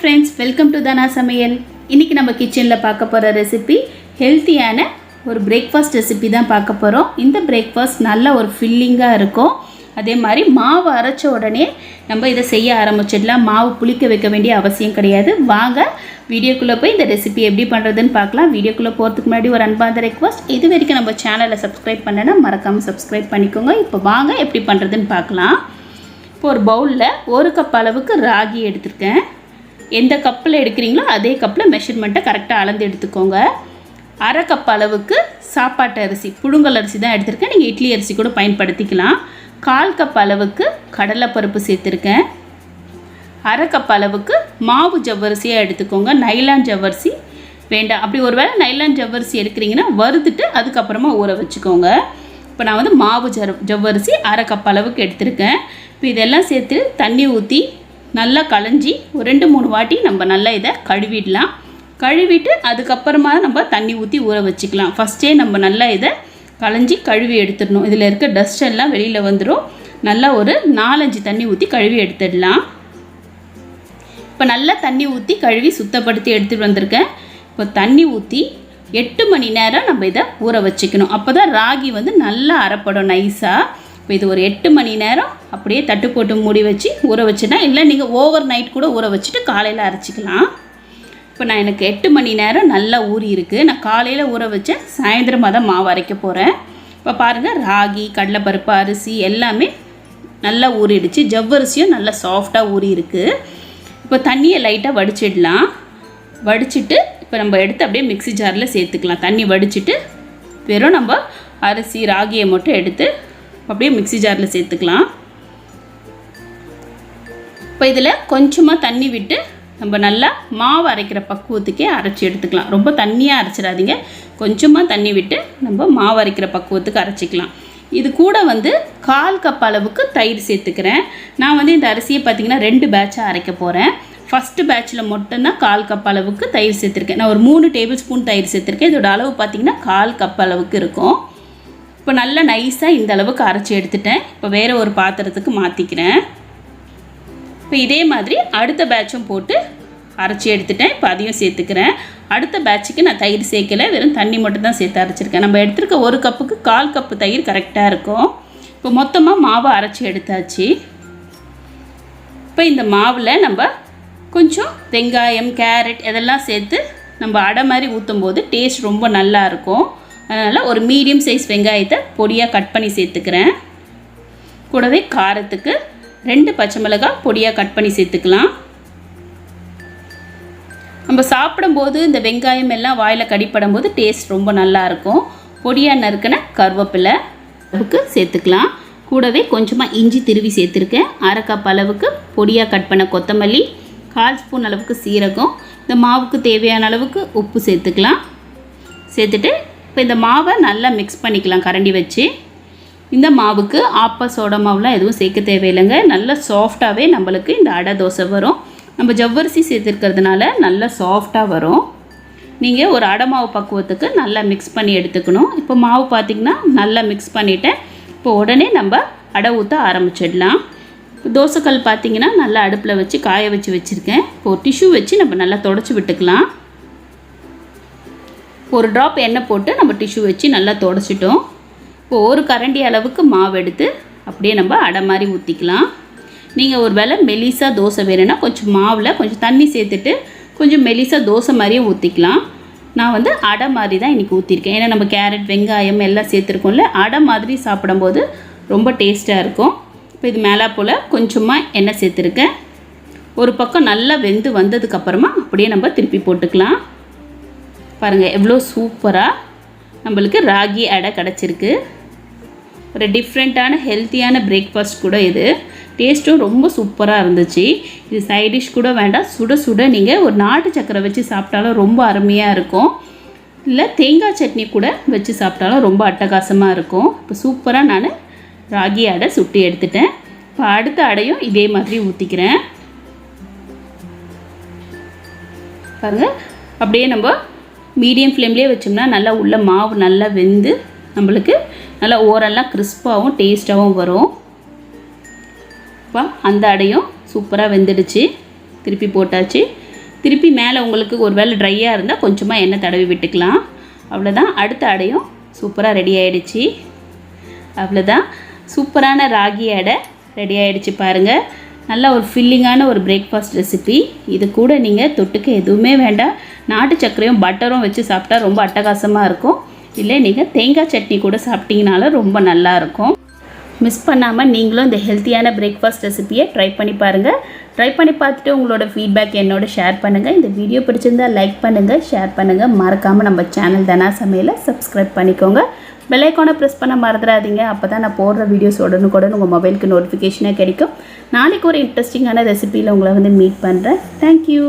Friends welcome to தனா சமையல் இன்றைக்கி நம்ம கிச்சனில் பார்க்க போகிற ரெசிபி ஹெல்த்தியான ஒரு பிரேக்ஃபாஸ்ட் ரெசிபி தான் பார்க்க போகிறோம் இந்த பிரேக்ஃபாஸ்ட் நல்ல ஒரு ஃபில்லிங்காக இருக்கும். அதே மாதிரி மாவு அரைச்ச உடனே நம்ம இதை செய்ய ஆரம்பிச்சிடலாம். மாவு புளிக்க வைக்க வேண்டிய அவசியம் கிடையாது. வாங்க வீடியோக்குள்ளே போய் இந்த ரெசிபி எப்படி பண்ணுறதுன்னு பார்க்கலாம். வீடியோக்குள்ளே போகிறதுக்கு முன்னாடி ஒரு அன்பாந்த ரெக்வஸ்ட் இது வரைக்கும் நம்ம சேனலை சப்ஸ்கிரைப் பண்ணலைன்னா மறக்காமல் சப்ஸ்கிரைப் பண்ணிக்கோங்க. இப்போ வாங்க எப்படி பண்ணுறதுன்னு பார்க்கலாம். இப்போ ஒரு பவுலில் ஒரு கப் அளவுக்கு ராகி எடுத்திருக்கேன். எந்த கப்பில் எடுக்கிறீங்களோ அதே கப்பில் மெஷர்மெண்ட்டை கரெக்டாக அளந்து எடுத்துக்கோங்க. அரை கப் அளவுக்கு சாப்பாட்டு அரிசி புழுங்கல் அரிசி தான் எடுத்திருக்கேன். நீங்கள் இட்லி அரிசி கூட பயன்படுத்திக்கலாம். கால் கப் அளவுக்கு கடலைப்பருப்பு சேர்த்துருக்கேன். அரை கப் அளவுக்கு மாவு ஜவ்வரிசியாக எடுத்துக்கோங்க. நைலான் ஜவ்வரிசி வேண்டாம். அப்படி ஒரு வேளை நைலான் ஜவ்வரிசி எடுக்கிறீங்கன்னா வறுத்துட்டு அதுக்கப்புறமா ஊற வச்சுக்கோங்க. இப்போ நான் வந்து மாவு ஜவ் ஜவ்வரிசி அரை கப் அளவுக்கு எடுத்திருக்கேன். இப்போ இதெல்லாம் சேர்த்து தண்ணி ஊற்றி நல்லா களைஞ்சி ஒரு ரெண்டு மூணு வாட்டி நம்ம நல்லா இதை கழுவிடலாம். கழுவிட்டு அதுக்கப்புறமா நம்ம தண்ணி ஊற்றி ஊற வச்சுக்கலாம். ஃபஸ்ட்டே நம்ம நல்லா இதை களைஞ்சி கழுவி எடுத்துடணும். இதில் இருக்க டஸ்ட் எல்லாம் வெளியில் வந்துடும் நல்லா ஒரு நாலஞ்சு தண்ணி ஊற்றி கழுவி எடுத்துடலாம். இப்போ நல்லா தண்ணி ஊற்றி கழுவி சுத்தப்படுத்தி எடுத்துகிட்டு வந்திருக்கேன். இப்போ தண்ணி ஊற்றி எட்டு மணி நேரம் நம்ம இதை ஊற வச்சுக்கணும். அப்போ தான் ராகி வந்து நல்லா அரைப்படும் நைஸாக இப்போ இது ஒரு எட்டு மணி நேரம் அப்படியே தட்டு போட்டு மூடி வச்சு ஊற வச்சுனா இல்லை நீங்கள் ஓவர் நைட் கூட ஊற வச்சுட்டு காலையில் அரைச்சிக்கலாம். இப்போ நான் எனக்கு எட்டு மணி நேரம் நல்லா ஊறி இருக்குது நான் காலையில் ஊற வச்சேன் சாயந்தரமாக தான் மாவு அரைக்க போகிறேன் இப்போ பாருங்கள் ராகி கடலைப்பருப்பு அரிசி எல்லாமே நல்லா ஊறிடுச்சு. ஜவ்வரிசியும் நல்லா சாஃப்டாக ஊறி இருக்குது இப்போ தண்ணியை லைட்டாக வடிச்சிடலாம். வடிச்சிட்டு இப்போ நம்ம எடுத்து அப்படியே மிக்ஸி ஜாரில் சேர்த்துக்கலாம். தண்ணி வடிச்சிட்டு வெறும் நம்ம அரிசி ராகியை மட்டும் எடுத்து அப்படியே மிக்ஸி ஜாரில் சேர்த்துக்கலாம். இப்போ இதில் கொஞ்சமாக தண்ணி விட்டு நம்ம நல்லா மாவு அரைக்கிற பக்குவத்துக்கே அரைச்சி எடுத்துக்கலாம். ரொம்ப தண்ணியாக அரைச்சிடாதீங்க. கொஞ்சமாக தண்ணி விட்டு நம்ம மாவு அரைக்கிற பக்குவத்துக்கு அரைச்சிக்கலாம். இது கூட வந்து கால் கப் அளவுக்கு தயிர் சேர்த்துக்கிறேன். நான் வந்து இந்த அரிசியை பார்த்திங்கன்னா ரெண்டு பேட்சாக அரைக்க போகிறேன் ஃபஸ்ட்டு பேட்சில் மட்டும்தான் கால் கப் அளவுக்கு தயிர் சேர்த்துருக்கேன். நான் ஒரு மூணு டேபிள் ஸ்பூன் தயிர் சேர்த்துருக்கேன். இதோட அளவு பார்த்திங்கன்னா கால் கப் அளவுக்கு இருக்கும். இப்போ நல்லா நைஸாக இந்த அளவுக்கு அரைச்சி எடுத்துட்டேன். இப்போ வேறு ஒரு பாத்திரத்துக்கு மாற்றிக்கிறேன் இப்போ இதே மாதிரி அடுத்த பேட்சும் போட்டு அரைச்சி எடுத்துட்டேன். இப்போ அதையும் சேர்த்துக்கிறேன். அடுத்த பேட்சுக்கு நான் தயிர் சேர்க்கலை. வெறும் தண்ணி மட்டும் தான் சேர்த்து அரைச்சிருக்கேன். நம்ம எடுத்துருக்க ஒரு கப்புக்கு கால் கப்பு தயிர் கரெக்டாக இருக்கும். இப்போ மொத்தமாக மாவை அரைச்சி எடுத்தாச்சு. இப்போ இந்த மாவில் நம்ம கொஞ்சம் வெங்காயம் கேரட் இதெல்லாம் சேர்த்து நம்ம அடை மாதிரி ஊற்றும் போது டேஸ்ட் ரொம்ப நல்லா இருக்கும். அதனால் ஒரு மீடியம் சைஸ் வெங்காயத்தை பொடியாக கட் பண்ணி சேர்த்துக்கிறேன். கூடவே காரத்துக்கு ரெண்டு பச்சை மிளகாய் பொடியாக கட் பண்ணி சேர்த்துக்கலாம். நம்ம சாப்பிடும்போது இந்த வெங்காயம் எல்லாம் வாயில் கடிப்படும் போது டேஸ்ட் ரொம்ப நல்லாயிருக்கும் பொடியாக நறுக்கின கருவேப்பிலை அளவுக்கு சேர்த்துக்கலாம். கூடவே கொஞ்சமாக இஞ்சி திருவி சேர்த்துருக்கேன். அரை கப் அளவுக்கு பொடியாக கட் பண்ண கொத்தமல்லி கால் ஸ்பூன் அளவுக்கு சீரகம் இந்த மாவுக்கு தேவையான அளவுக்கு உப்பு சேர்த்துக்கலாம். சேர்த்துட்டு இப்போ இந்த மாவை நல்லா மிக்ஸ் பண்ணிக்கலாம். கரண்டி வச்சு. இந்த மாவுக்கு ஆப்பா சோடா மாவுலாம் எதுவும் சேர்க்க தேவையில்லைங்க. நல்லா சாஃப்டாகவே நம்மளுக்கு இந்த அடை தோசை வரும். நம்ம ஜவ்வரிசி சேர்த்துருக்கிறதுனால நல்லா சாஃப்டாக வரும். நீங்கள் ஒரு அடை மாவு பக்குவத்துக்கு நல்லா மிக்ஸ் பண்ணி எடுத்துக்கணும். இப்போ மாவு பார்த்திங்கன்னா நல்லா மிக்ஸ் பண்ணிவிட்டேன் இப்போ உடனே நம்ம அடை ஊற்ற ஆரம்பிச்சிடலாம். தோசைக்கல் பார்த்திங்கன்னா நல்லா அடுப்பில் வச்சு காய வச்சு வச்சுருக்கேன். இப்போ டிஷ்யூ வச்சு நம்ம நல்லா தொடச்சி விட்டுக்கலாம். ஒரு ட்ராப் எண்ணெய் போட்டு நம்ம டிஷ்யூ வச்சு நல்லா தொடச்சிட்டோம். இப்போ ஒரு கரண்டி அளவுக்கு மாவு எடுத்து அப்படியே நம்ம அடை மாதிரி ஊற்றிக்கலாம் நீங்கள் ஒரு வேளை மெலிசாக தோசை வேணும்னா கொஞ்சம் மாவில் கொஞ்சம் தண்ணி சேர்த்துட்டு கொஞ்சம் மெலிசாக தோசை மாதிரியே ஊற்றிக்கலாம் நான் வந்து அடை மாதிரி தான் இன்றைக்கி ஊற்றிருக்கேன் ஏன்னா நம்ம கேரட் வெங்காயம் எல்லாம் சேர்த்துருக்கோம்ல அடை மாதிரி சாப்பிடும்போது ரொம்ப டேஸ்ட்டாக இருக்கும். இப்போ இது மேலே போல் கொஞ்சமாக எண்ணெய் சேர்த்துருக்கேன். ஒரு பக்கம் நல்லா வெந்து வந்ததுக்கப்புறமா அப்படியே நம்ம திருப்பி போட்டுக்கலாம். பாருங்கள் எவ்வளோ சூப்பராக நம்மளுக்கு ராகி அடை கிடச்சிருக்கு. ஒரு டிஃப்ரெண்ட்டான ஹெல்த்தியான பிரேக்ஃபாஸ்ட் கூட இது. டேஸ்ட்டும் ரொம்ப சூப்பராக இருந்துச்சு. இது சைடிஷ் கூட வேண்டாம். சுட சுட நீங்கள் ஒரு நாட்டு சக்கரை வச்சு சாப்பிட்டாலும் ரொம்ப அருமையாக இருக்கும். இல்லை தேங்காய் சட்னி கூட வச்சு சாப்பிட்டாலும் ரொம்ப அட்டகாசமாக இருக்கும். இப்போ சூப்பராக நான் ராகி அடை சுட்டி எடுத்துட்டேன். இப்போ அடுத்த அடையும் இதே மாதிரி ஊற்றிக்கிறேன் பாருங்கள் அப்படியே நம்ம மீடியம் ஃப்ளேம்லேயே வச்சோம்னா நல்லா உள்ள மாவு நல்லா வெந்து நம்மளுக்கு நல்லா ஓரெல்லாம் கிறிஸ்பாகவும் டேஸ்ட்டாகவும் வரும். இப்போ அந்த அடையும் சூப்பராக வெந்துடுச்சு. திருப்பி போட்டாச்சு. திருப்பி மேலே உங்களுக்கு ஒரு வேளை ட்ரையாக இருந்தால் கொஞ்சமாக எண்ணெய் தடவி விட்டுக்கலாம். அவ்வளோதான் அடுத்த அடையும் சூப்பராக ரெடி ஆகிடுச்சு அவ்வளோதான் சூப்பரான ராகி அடை ரெடி ஆகிடுச்சு பாருங்கள் நல்ல ஒரு ஃபில்லிங்கான ஒரு பிரேக்ஃபாஸ்ட் ரெசிபி இது கூட நீங்கள் தொட்டுக்க எதுவுமே வேண்டாம். நாட்டு சர்க்கரையும் பட்டரும் வச்சு சாப்பிட்டா ரொம்ப அட்டகாசமாக இருக்கும். இல்லை நீங்கள் தேங்காய் சட்னி கூட சாப்பிட்டீங்கனாலும் ரொம்ப நல்லா இருக்கும். மிஸ் பண்ணாமல் நீங்களும் இந்த ஹெல்த்தியான பிரேக்ஃபாஸ்ட் ரெசிபியை ட்ரை பண்ணி பாருங்கள் ட்ரை பண்ணி பார்த்துட்டு உங்களோட ஃபீட்பேக் என்னோட ஷேர் பண்ணுங்கள் இந்த வீடியோ பிடிச்சிருந்தா லைக் பண்ணுங்கள் ஷேர் பண்ணுங்கள் மறக்காமல் நம்ம சேனல் தனா சமையலை சப்ஸ்கிரைப் பண்ணிக்கோங்க. விலைக்கான ப்ரெஸ் பண்ண மறந்துடாதீங்க. அப்போ தான் நான் போடுற வீடியோஸ் உடனுக்குடன் உங்கள் மொபைலுக்கு நோட்டிஃபிகேஷனாக கிடைக்கும். நாளைக்கு ஒரு இன்ட்ரெஸ்டிங்கான ரெசிபியில் உங்களை வந்து மீட் பண்ணுறேன் தேங்க்யூ